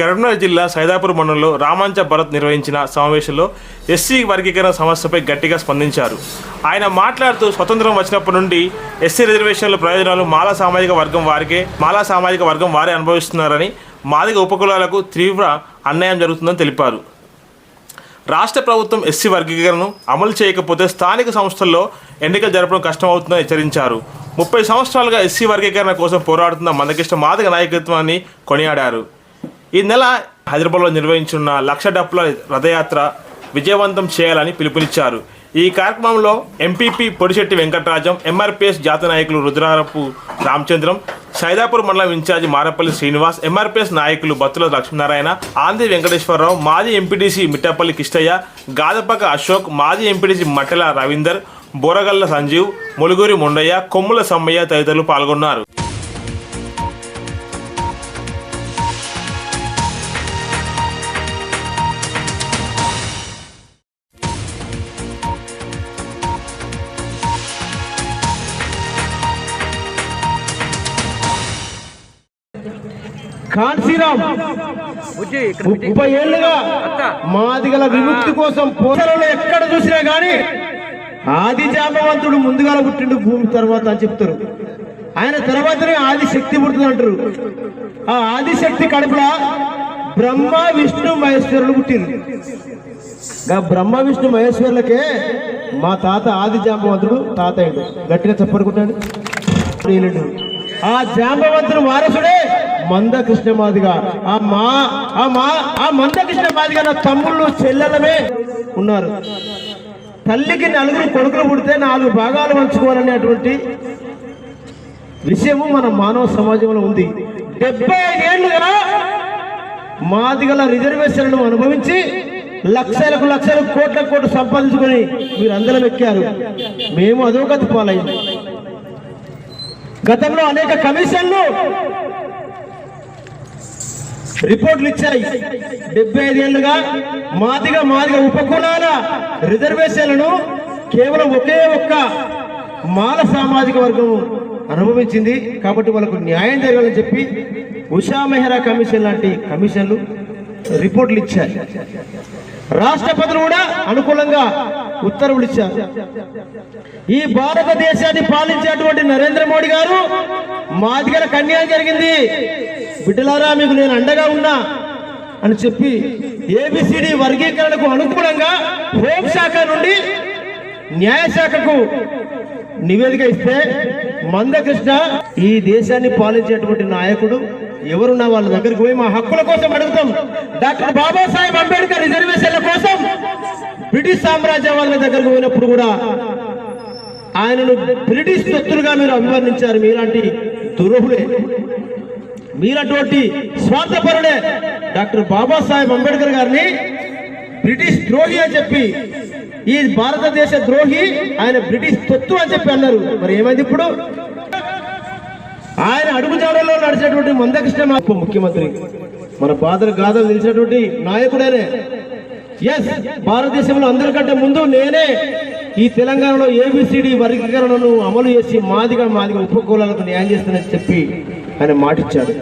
కరీంనగర్ జిల్లా సైదాపూర్ మండలంలో రామాంచ భరత్ నిర్వహించిన సమావేశంలో ఎస్సీ వర్గీకరణ సమస్యపై గట్టిగా స్పందించారు. ఆయన మాట్లాడుతూ స్వతంత్రం వచ్చినప్పటి నుండి ఎస్సీ రిజర్వేషన్ల ప్రయోజనాలు మాలా సామాజిక వర్గం వారికే మాలా సామాజిక వర్గం వారే అనుభవిస్తున్నారని మాదిగ ఉపకులాలకు తీవ్ర అన్యాయం జరుగుతుందని తెలిపారు. రాష్ట్ర ప్రభుత్వం ఎస్సీ వర్గీకరణను అమలు చేయకపోతే స్థానిక సంస్థల్లో ఎన్నికలు జరపడం కష్టమవుతుందని హెచ్చరించారు. ముప్పై సంవత్సరాలుగా ఎస్సీ వర్గీకరణ కోసం పోరాడుతున్న మందకృష్ణ మాదిగ నాయకత్వాన్ని కొనియాడారు. ఈ నెల హైదరాబాద్లో నిర్వహించున్న లక్ష డప్పుల రథయాత్ర విజయవంతం చేయాలని పిలుపునిచ్చారు. ఈ కార్యక్రమంలో ఎంపీపీ పొడిశెట్టి వెంకటరాజం ఎంఆర్పిఎస్ జాత నాయకులు రుద్రారపు రామచంద్రం సైదాపూర్ మండలం ఇన్ఛార్జి మారపల్లి శ్రీనివాస్ ఎంఆర్పిఎస్ నాయకులు బత్తుల లక్ష్మీనారాయణ ఆంధ్రి వెంకటేశ్వరరావు మాజీ ఎంపీటీసీ మిట్టపల్లి కిష్టయ్య గాదపక అశోక్ మాజీ ఎంపీటీసీ మట్టెల రవీందర్ బోరగల్ల సంజీవ్ ములుగురి ముండయ్య కొమ్ముల సమ్మయ్య తదితరులు పాల్గొన్నారు. కాన్సీరామ్. ముప్పై ఏళ్ళుగా మాదిగల విముక్తి కోసం పోరాటంలో ఎక్కడ చూసినా గాని ఆది జాంబవంతుడు ముందుగా పుట్టిండు భూమి తర్వాత అని చెప్తారు. ఆయన తర్వాతనే ఆది శక్తి పుడుతుంది అంటారు. ఆ ఆది శక్తి కడుపుల బ్రహ్మ విష్ణు మహేశ్వరులు పుట్టింది బ్రహ్మ విష్ణు మహేశ్వరులకే మా తాత ఆది జాంబవంతుడు తాత అయ్యిండు. గట్టిగా చెప్పనుకుంటాడు. ఆ జాంబవంతుడు వారసుడే మంద కృష్ణ మాదిగా ఆ మా ఆ మా ఆ మంద కృష్ణ మాదిగా నా తమ్ముళ్ళు చెల్లెలమే ఉన్నారు. తల్లికి నలుగురు కొడుకులు పుడితే నాలుగు భాగాలు పంచుకోవాలనేటువంటి విషయము మన మానవ సమాజంలో ఉంది. డెబ్బై ఐదేళ్ళుగా మాదిగల రిజర్వేషన్లను అనుభవించి లక్షలకు లక్షలు కోట్ల కోట్లు సంపాదించుకొని మీరు అందరం ఎక్కారు. మేము అధోగతి పాలైంది గతంలో అనేక కమిషన్లు రిపోర్ట్లు ఇచ్చాయి. డెబ్బై ఐదేళ్ళుగా మాదిగా మాదిగ ఉపకులాల రిజర్వేషన్లను కేవలం ఒకే ఒక్క మాల సామాజిక వర్గం అనుభవించింది. కాబట్టి వాళ్ళకు న్యాయం జరగాలని చెప్పి ఉషా మెహ్రా కమిషన్ లాంటి కమిషన్లు రిపోర్ట్లు ఇచ్చాయి. రాష్ట్రపతులు కూడా అనుకూలంగా ఉత్తర్వులు ఇచ్చారు. ఈ భారతదేశాన్ని పాలించేటువంటి నరేంద్ర మోడీ గారు మాదిగలకు అన్యాయం జరిగింది. బిడ్డలారా మీకు నేను అండగా ఉన్నా అని చెప్పి ఏబిసిడి వర్గీకరణకు అనుగుణంగా హోంశాఖ నుండి న్యాయశాఖకు నివేదిక ఇస్తే మందకృష్ణ ఈ దేశాన్ని పాలించేటువంటి నాయకుడు ఎవరున్నా వాళ్ళ దగ్గరికి పోయి మా హక్కుల కోసం అడుగుతాం. డాక్టర్ బాబాసాహెబ్ అంబేద్కర్ రిజర్వేషన్ల కోసం బ్రిటిష్ సామ్రాజ్యం వాళ్ళ దగ్గరకు పోయినప్పుడు కూడా ఆయనను బ్రిటిష్ తొత్తులుగా మీరు అభివర్ణించారు. మీలాంటి దురోహులే. మీరటువంటి స్వార్థపరుడే డాక్టర్ బాబాసాహెబ్ అంబేద్కర్ గారిని బ్రిటిష్ ద్రోహి అని చెప్పి ఈ భారతదేశ ద్రోహి ఆయన బ్రిటిష్ తొత్తు అని చెప్పి అన్నారు. మరి ఏమైంది ఇప్పుడు? ఆయన అడుగుజాడలో నడిచినటువంటి మందకృష్ణ ముఖ్యమంత్రి. మన బాధలు గాథలు తెలిసినటువంటి నాయకుడేనే. ఎస్ భారతదేశంలో అందరికంటే ముందు నేనే ఈ తెలంగాణలో ఏబిసిడి వర్గీకరణను అమలు చేసి మాదిగా మాదిగా ఉపకూలాలకు న్యాయం చేస్తానని చెప్పి ఆయన మాటిచ్చాడు